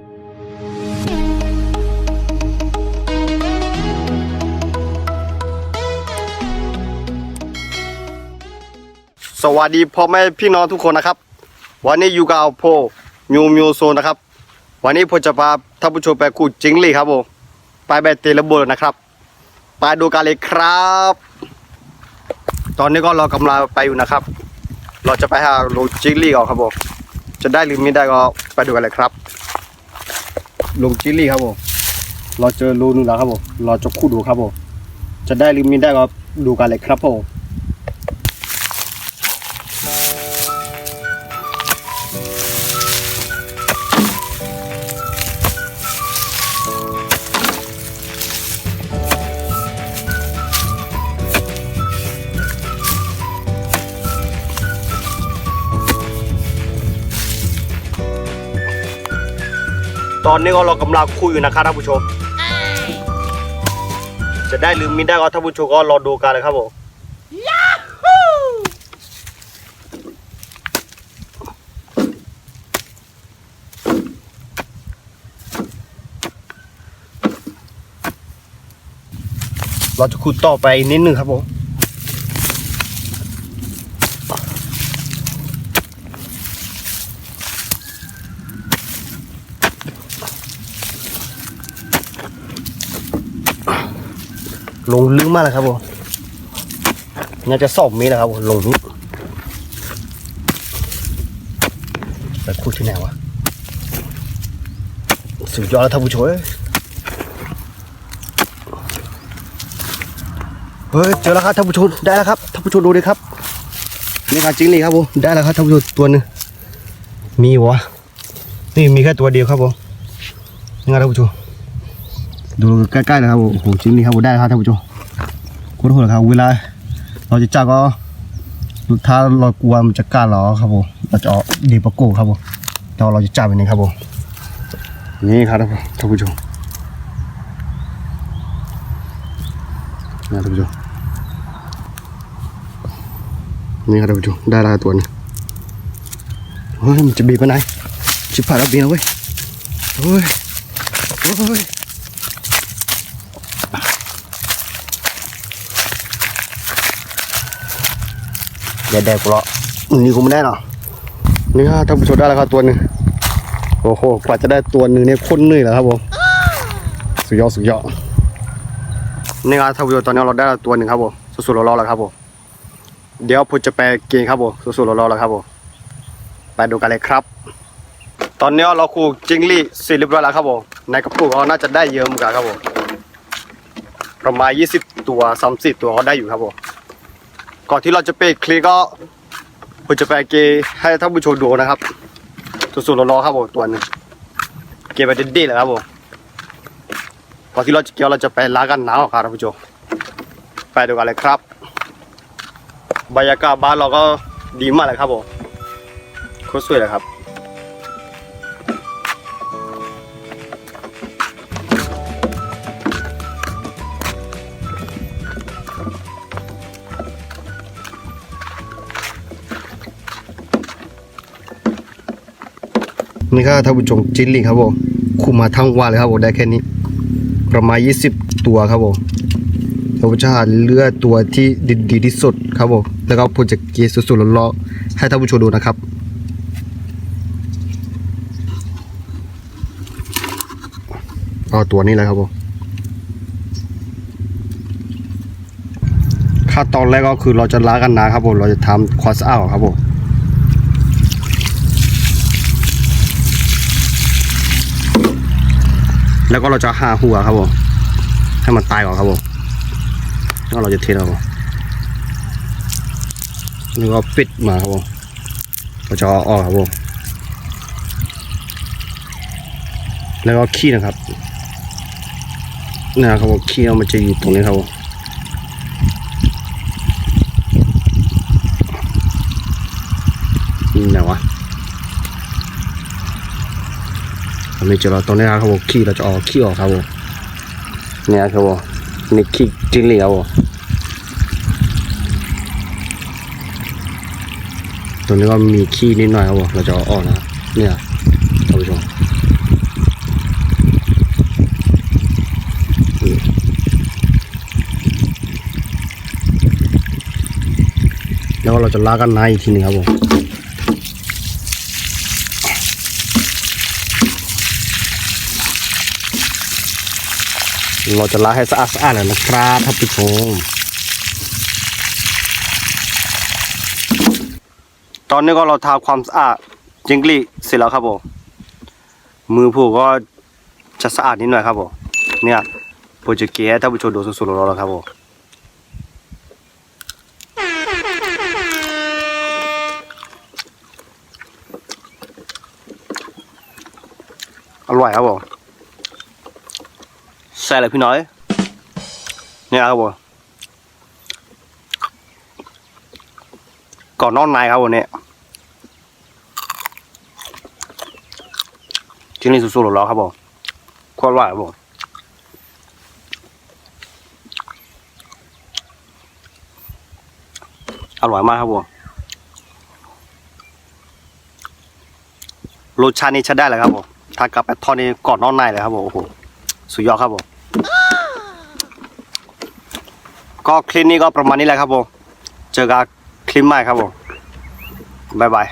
สวัสดีพ่อแม่พี่น้องทุกคนนะครับ วันนี้อยู่กับโพมิวมิวโซนะครับ วันนี้ผมจะพาท่านผู้ชมไปคูดจิงลี่ครับผมไปแบบเตลเบิร์นะครับ ไปดูกันเลยครับ ตอนนี้ก็เรากำลังไปอยู่นะครับ เราจะไปหาโลจิงลี่ก่อนครับผมจะได้หรือไม่ได้ก็ไปดูกันเลยครับ ลงจิงลี่ครับผมเราเจอรูนึงแล้วครับผมเราจะคูดดูครับผมจะได้หรือไม่ได้ก็ดูกันเลยครับผม ตอนนี้ก็เรากำลังคุยอยู่นะครับท่านผู้ชม จะได้หรือไม่ได้ก็ท่านผู้ชมก็รอดูกันเลยครับผมเราจะขุดต่อไปนิดนึงครับผม ลงลึกมากเลยครับผมน่าจะสองเมตรนะครับผมลงนี้แต่คูดที่ไหนวะสุดยอดแล้วท่านผู้ชมเฮ้ยเจอแล้วครับท่านผู้ชมได้แล้วครับท่านผู้ชมดูดิครับนี่ครับจริงเลยครับผมได้แล้วครับท่านผู้ชมตัวหนึงมีวะนี่มีแค่ตัวเดียวครับผมนี่ครับท่านผู้ชม ดูใกล้ๆเลยครับโอ้โหจริงนี่ครับผมได้แล้วครับท่านผู้ชมโคตรโหดเลยครับเวลา เราจะจับก็ถ้าเรากลัวมันจะกัดเราครับผมเราจะเอาดีปะโก้ครับผมแต่ว่าเราจะจับอย่างนี้ครับผมนี่ครับท่านผู้ชมนะท่านผู้ชมนี่ครับท่านผู้ชมได้แล้วตัวนี้เฮ้ยมันจะบีบไปไหนชิบหายแล้วบีบแล้วเว้ยเฮ้ยเฮ้ย อย่าแดกกูหรอกนี่กูไม่ได้หรอกนี่ฮะท่านผู้ชมได้แล้วครับตัวหนึ่งโอ้โหกว่าจะได้ตัวหนึ่งเนี่ยคนเหนื่อยแล้วครับผมสุดยอดสุดยอดนี่ครับท่านผู้ชมตอนนี้เราได้ตัวหนึ่งครับผมสุดๆรอๆแล้วครับผมเดี๋ยวผมจะไปเกงครับผมสุดๆรอๆแล้วครับผมไปดูกันเลยครับ ตอนนี้เราคูจิงลี่สร็จเรียบร้อยแล้วครับผมในกระปุกเขาน่าจะได้เยอะเหมือนกันครับผมประมาณ 20 ตัว 30 ตัวเขาได้อยู่ครับผม ก่อนที่เราจะไปคลิปก็ผมจะไปเกย์ให้ท่านผู้ชมดูนะครับสุดๆรอๆครับผมตัวนึงเกย์ไปเด็ดๆเลยครับผมก่อนที่เราจะเกี่ยวเราจะไปล้างกันหนาวครับท่านผู้ชมไปดูกันเลยครับ บรรยากาศบ้านเราก็ดีมากเลยครับผมโคตรสวยเลยครับ นี่ก็ท่านผู้ชมจิ้นลิงครับผมคุมมาทั้งวันเลยครับผมได้แค่นี้ ประมาณ 20 ตัวครับผมเราจะหาเลือกตัวที่ดีดีที่สุดครับผมแล้วก็ผมจะเกสสุดๆร้อให้ท่านผู้ชมดูนะครับเอาตัวนี้เลยครับผมขั้นตอนแรกก็คือเราจะล้างกันนะครับผมเราจะทำความสะอาดก่อนครับผม แล้วก็เราจะหาหัวครับผมให้มันตายก่อนครับผมแล้วเราจะเทครับผมนี่ก็ปิดมาครับผมเราจะอ้อกครับผมแล้วก็ขี้นะครับนี่นะครับผมขี้มันจะอยู่ตรงนี้ครับผม ไม่เจอเราตอนนี้ครับผมขี้เราจะออกขี้ออกครับผมเนี่ยครับผมนี่ขี้จิ้งเหลียวตรงนี้ก็มีขี้นิดหน่อยครับผมเราจะออกนะเนี่ยท่านผู้ชมแล้วเราจะลากันนาอีกทีนึงครับผม เราจะล้างให้สะอาดสะอาดเลยนะครับท่านผู้ชมตอนนี้ก็เราทำความสะอาดจิงกลีเสร็จแล้วครับผมมือผู้ก็จะสะอาดนิดหน่อยครับผมเนี่ยโปรเจกต์เกียท่านผู้ชมดูสุดๆแล้วครับผมอร่อยครับผม ใส่เลยพี่น้อย เนี่ยครับผมก่อนนอนในครับผมเนี่ยที่นี่สุดๆแล้วครับผมคตรอร่อยครับผมอร่อยมากครับผมรสชาตินี้ใช้ได้เลยครับผมทานกับแปทอดนี่ก่อนนอนในเลยครับผมโอ้โหสุดยอดครับผม ก็คลิปนี้ก็ประมาณนี้แหละครับผม เจอกันคลิปใหม่ครับผม บ๊ายบาย